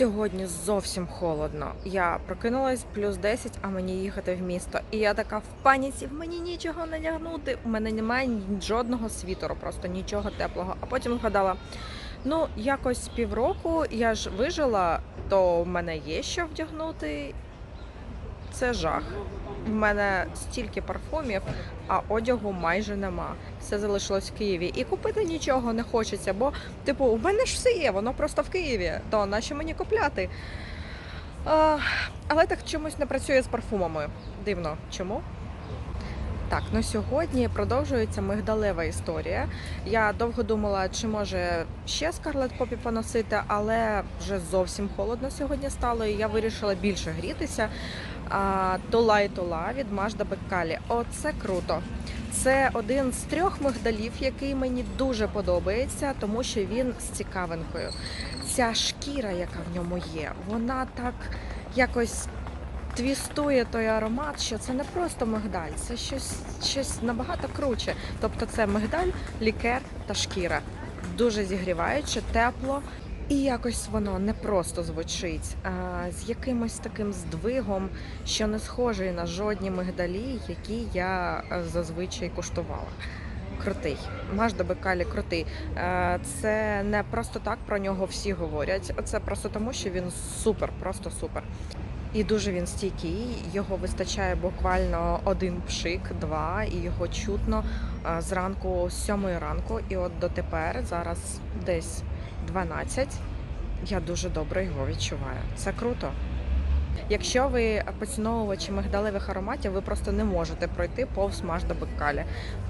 Сьогодні зовсім холодно. Я прокинулась плюс 10, а мені їхати в місто. І я така в паніці, в мені нічого надягнути. У мене немає жодного світору, просто нічого теплого. А потім згадала: ну, якось півроку я ж вижила, то в мене є що вдягнути. Це жах. В мене стільки парфумів, а одягу майже нема. Все залишилось в Києві. І купити нічого не хочеться, бо, типу, у мене ж все є, воно просто в Києві. То нащо мені купляти? А, але так чомусь не працює з парфумами. Дивно. Чому? Так, ну сьогодні продовжується мигдалева історія. Я довго думала, чи може ще Скарлет Попі поносити, але вже зовсім холодно сьогодні стало, і я вирішила більше грітися. Тола і Тола від Мажда Беккалі. Оце круто. Це один з трьох мигдалів, який мені дуже подобається, тому що він з цікавинкою. Ця шкіра, яка в ньому є, вона так якось твістує той аромат, що це не просто мигдаль, це щось, щось набагато круче. Тобто це мигдаль, лікер та шкіра. Дуже зігріваюче, тепло. І якось воно не просто звучить, а з якимось таким здвигом, що не схожий на жодні мигдалі, які я е, зазвичай куштувала. Крутий. Мажда Бекалі крутий. Е, Це не просто так про нього всі говорять. Це просто тому, що він супер, просто супер. І дуже він стійкий. Його вистачає буквально один пшик, два, і його чутно е, зранку з сьомої ранку. І от дотепер зараз десь 12. Я дуже добре його відчуваю. Це круто. Якщо ви поціновувачі мигдалевих ароматів, ви просто не можете пройти повз до Беккалі.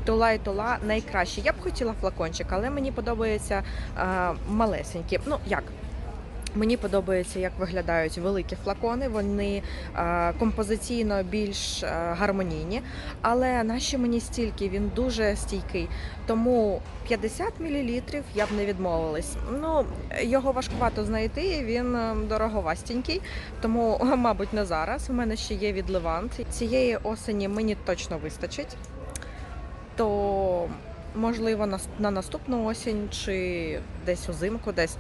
Тула і тула найкраще. Я б хотіла флакончик, але мені подобається е, малесенькі. Ну як? Мені подобається, як виглядають великі флакони. Вони е, композиційно більш е, гармонійні. Але наші мені стільки він дуже стійкий. Тому 50 мл я б не відмовилась. Ну його важкувато знайти. Він е, дороговастенький, тому, мабуть, не зараз. У мене ще є від Левант. Цієї осені мені точно вистачить. То можливо на, на наступну осінь чи десь узимку, десь.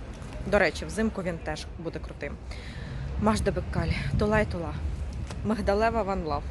До речі, взимку він теж буде крутим. Мажда Беккаль, тула й тула. Мигдалева Ван Лав.